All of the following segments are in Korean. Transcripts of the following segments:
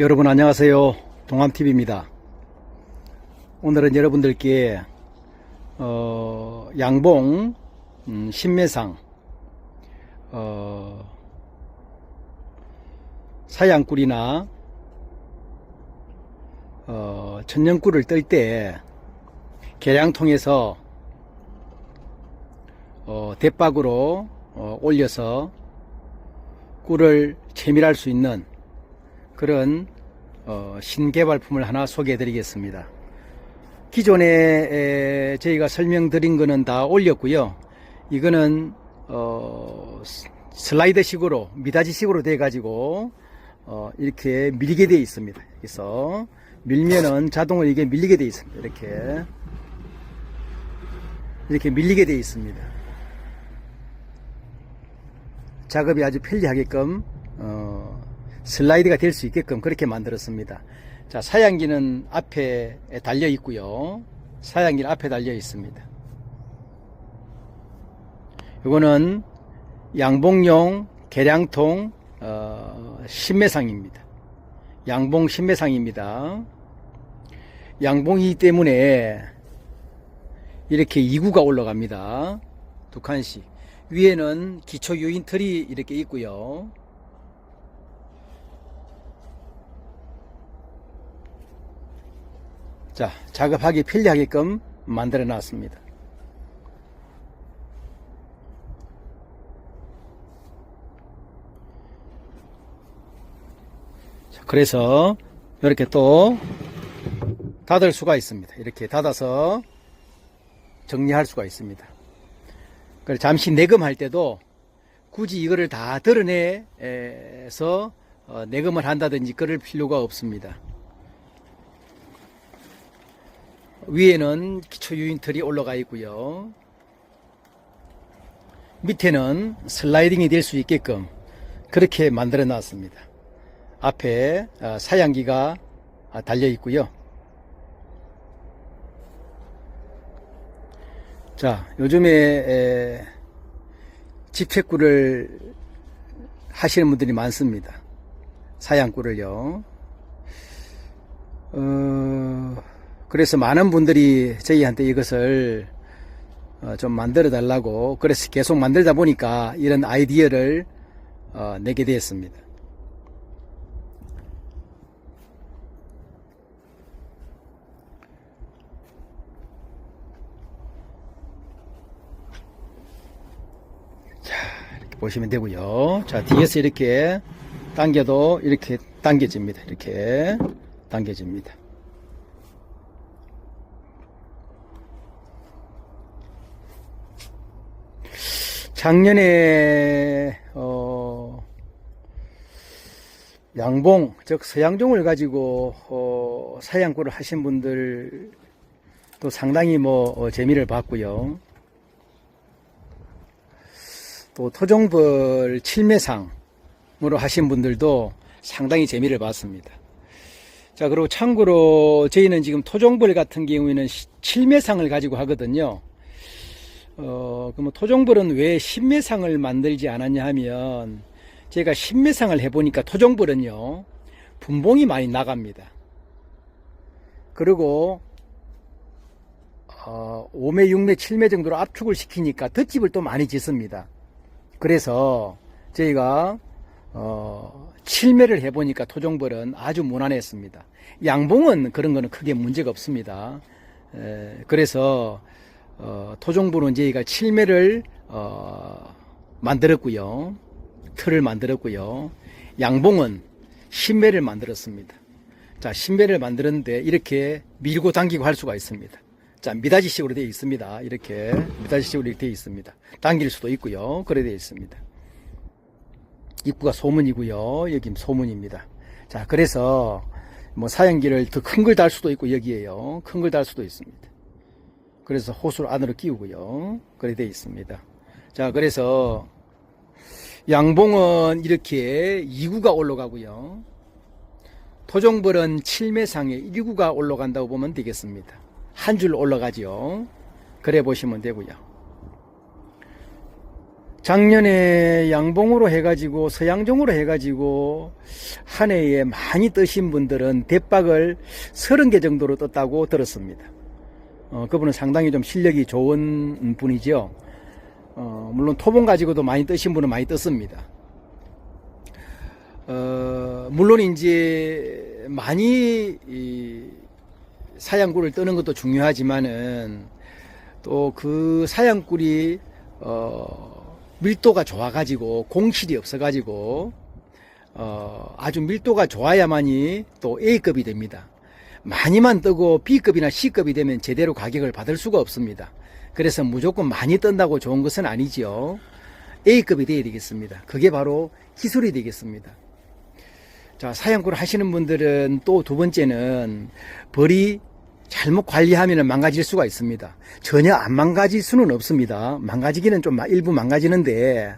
여러분 안녕하세요. 동암TV입니다. 오늘은 여러분들께 어, 양봉 음, 신매상 어, 사양꿀이나 어, 천년꿀을 뜰 때 계량통에서 어, 대박으로 어, 올려서 꿀을 채밀할 수 있는 그런 어, 신개발품을 하나 소개해 드리겠습니다. 기존에 에, 저희가 설명드린 거는 다 올렸고요. 이거는 어, 스- 슬라이드식으로 미닫이식으로 돼 가지고 어, 이렇게 밀리게 돼 있습니다. 그래서 밀면은 자동으로 이게 밀리게 돼 있습니다. 이렇게 이렇게 밀리게 돼 있습니다. 작업이 아주 편리하게끔 어, 슬라이드가 될 수 있게끔 그렇게 만들었습니다. 자, 사양기는 앞에 달려 있고요. 사양기는 앞에 달려 있습니다. 이거는 양봉용 계량통 어, 신매상입니다. 양봉 신매상입니다. 양봉이기 때문에 이렇게 2구가 올라갑니다. 두 칸씩. 위에는 기초 유인 틀이 이렇게 있고요. 자, 작업하기 편리하게끔 만들어 놨습니다. 자, 그래서 이렇게 또 닫을 수가 있습니다. 이렇게 닫아서 정리할 수가 있습니다. 그래 잠시 내금할 때도 굳이 이거를 다 드러내서 어, 내금을 한다든지 그럴 필요가 없습니다. 위에는 기초 유인틀이 올라가 있고요. 밑에는 슬라이딩이 될 수 있게끔 그렇게 만들어 놨습니다. 앞에 어, 사양기가 아, 달려 있고요. 자, 요즘에 에, 집채꿀을 하시는 분들이 많습니다. 사양꿀을요. 어, 그래서 많은 분들이 저희한테 이것을 어, 좀 만들어 달라고 그래서 계속 만들다 보니까 이런 아이디어를 어, 내게 되었습니다. 이렇게 보시면 되고요. 자, 뒤에서 이렇게 당겨도 이렇게 당겨집니다. 이렇게 당겨집니다. 작년에 어, 양봉 즉 서양종을 가지고 어, 사양구를 하신 분들도 상당히 뭐 어, 재미를 봤고요. 또 토종벌 칠매상으로 하신 분들도 상당히 재미를 봤습니다. 자, 그리고 참고로 저희는 지금 토종벌 같은 경우에는 시- 칠매상을 가지고 하거든요. 어, 그럼 토종벌은 왜 신매상을 만들지 않았냐 하면 제가 신매상을 해보니까 토종벌은요, 분봉이 많이 나갑니다. 그리고 어, 5매, 6매, 7매 정도로 압축을 시키니까 덧집을 또 많이 짓습니다. 그래서 저희가 어, 7매를 해보니까 토종벌은 아주 무난했습니다. 양봉은 그런 거는 크게 문제가 없습니다. 에, 그래서 어, 토종벌은 저희가 7매를 어, 만들었고요. 틀을 만들었고요. 양봉은 10매를 만들었습니다. 자, 10매를 만들었는데 이렇게 밀고 당기고 할 수가 있습니다. 자, 미닫이식으로 되어 있습니다. 이렇게 미닫이식으로 이렇게 되어 있습니다. 당길 수도 있고요. 그래 되어 있습니다. 입구가 소문이고요. 여기 소문입니다. 자, 그래서 뭐 사양기를 더 큰 걸 달 수도 있고 여기에요. 큰 걸 달 수도 있습니다. 그래서 호수를 안으로 끼우고요. 그래 되어 있습니다. 자, 그래서 양봉은 이렇게 2구가 올라가고요. 토종벌은 7매상에 1구가 올라간다고 보면 되겠습니다. 한 줄 올라가죠. 그래 보시면 되고요. 작년에 양봉으로 해가지고 서양종으로 해가지고 한 해에 많이 뜨신 분들은 대박을 30개 정도로 떴다고 들었습니다. 어, 그분은 상당히 좀 실력이 좋은 분이죠. 어, 물론 토봉 가지고도 많이 뜨신 분은 많이 떴습니다. 어, 물론 이제 많이 이 사양꿀을 뜨는 것도 중요하지만은 또 그 사양꿀이 어, 밀도가 좋아가지고 공실이 없어가지고 어, 아주 밀도가 좋아야만이 또 A급이 됩니다. 많이만 뜨고 B급이나 C급이 되면 제대로 가격을 받을 수가 없습니다. 그래서 무조건 많이 뜬다고 좋은 것은 아니지요. A급이 되어야 되겠습니다. 그게 바로 기술이 되겠습니다. 자, 사양꾼 하시는 분들은 또 두 번째는 벌이 잘못 관리하면 망가질 수가 있습니다. 전혀 안 망가질 수는 없습니다. 망가지기는 좀 일부 망가지는데,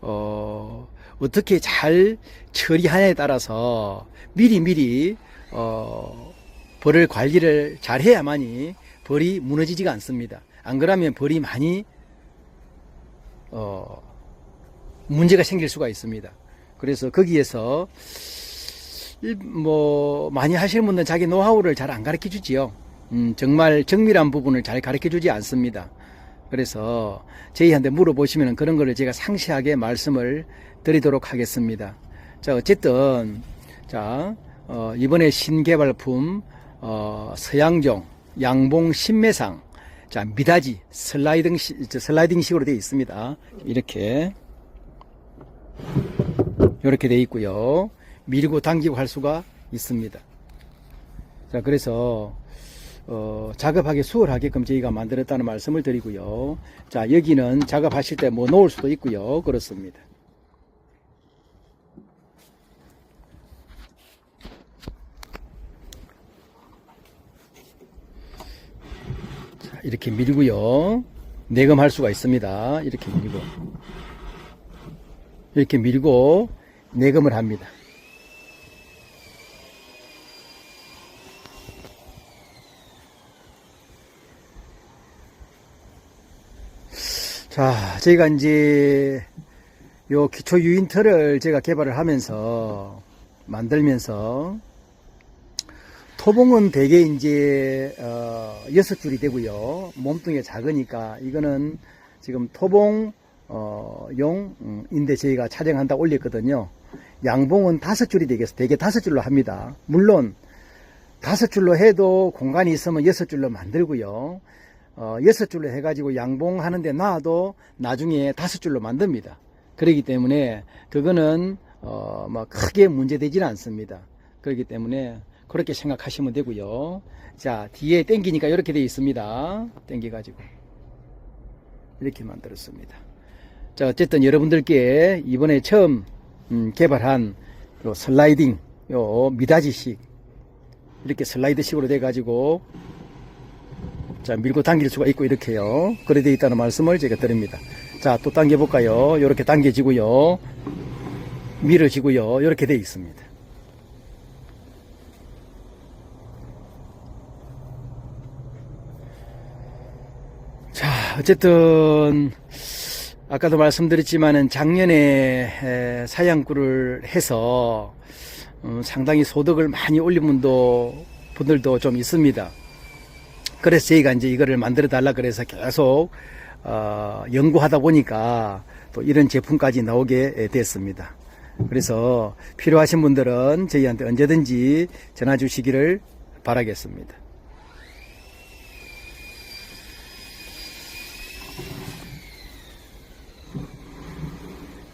어, 어떻게 잘 처리하냐에 따라서 미리미리, 어, 벌을 관리를 잘 해야만이 벌이 무너지지가 않습니다. 안 그러면 벌이 많이, 어, 문제가 생길 수가 있습니다. 그래서 거기에서 일- 뭐 많이 하시는 분들은 자기 노하우를 잘 안 가르쳐 주지요. 음, 정말 정밀한 부분을 잘 가르쳐 주지 않습니다. 그래서 저희한테 물어보시면 그런 거를 제가 상세하게 말씀을 드리도록 하겠습니다. 자, 어쨌든 자, 어, 이번에 신개발품 어, 서양종 양봉 신매상 자, 미다지 슬라이딩 시, 저 슬라이딩 식으로 되어 있습니다. 이렇게 이렇게 되어 있고요. 밀고 당기고 할 수가 있습니다. 자, 그래서 어, 작업하기 수월하게끔 저희가 만들었다는 말씀을 드리고요. 자, 여기는 작업하실 때 뭐 놓을 수도 있고요. 그렇습니다. 이렇게 밀고요. 내금할 수가 있습니다. 이렇게 밀고. 이렇게 밀고 내금을 합니다. 자, 저희가 이제 요 기초 유인터를 제가 개발을 하면서 만들면서 토봉은 대개 이제 어, 여섯 줄이 되고요. 몸뚱이가 작으니까 이거는 지금 토봉 어, 용인데 저희가 촬영한다 올렸거든요. 양봉은 다섯 줄이 되겠어. 대개 다섯 줄로 합니다. 물론 다섯 줄로 해도 공간이 있으면 여섯 줄로 만들고요. 어, 여섯 줄로 해가지고 양봉 하는데 놔도 나중에 다섯 줄로 만듭니다. 그렇기 때문에 그거는 어, 뭐 크게 문제되지는 않습니다. 그렇기 때문에 그렇게 생각하시면 되고요. 자 뒤에 땡기니까 이렇게 되어 있습니다. 땡겨가지고 이렇게 만들었습니다. 자 어쨌든 여러분들께 이번에 처음 음, 개발한 요 슬라이딩 요 미닫이식 이렇게 슬라이드식으로 돼가지고 자, 밀고 당길 수가 있고 이렇게요. 그래 되어 있다는 말씀을 제가 드립니다. 자, 또 당겨 볼까요? 이렇게 당겨지고요. 밀어지고요. 이렇게 되어 있습니다. 자, 어쨌든 아까도 말씀드렸지만은 작년에 에, 사양구를 해서 음, 상당히 소득을 많이 올린 분도 분들도 좀 있습니다. 그래서 저희가 이제 이거를 만들어 달라 그래서 계속 어, 연구하다 보니까 또 이런 제품까지 나오게 됐습니다. 그래서 필요하신 분들은 저희한테 언제든지 전화 주시기를 바라겠습니다.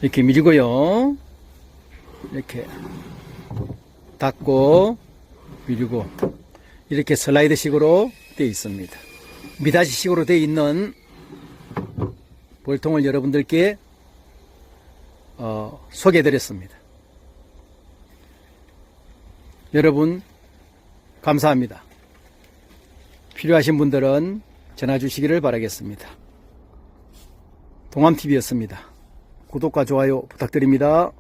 이렇게 밀고요. 이렇게 닫고 밀고 이렇게 슬라이드 식으로 되어 있습니다. 미닫이 식으로 되어 있는 볼통을 여러분들께 어, 소개해 드렸습니다. 여러분 감사합니다. 필요하신 분들은 전화 주시기를 바라겠습니다. 동암TV였습니다. 구독과 좋아요 부탁드립니다.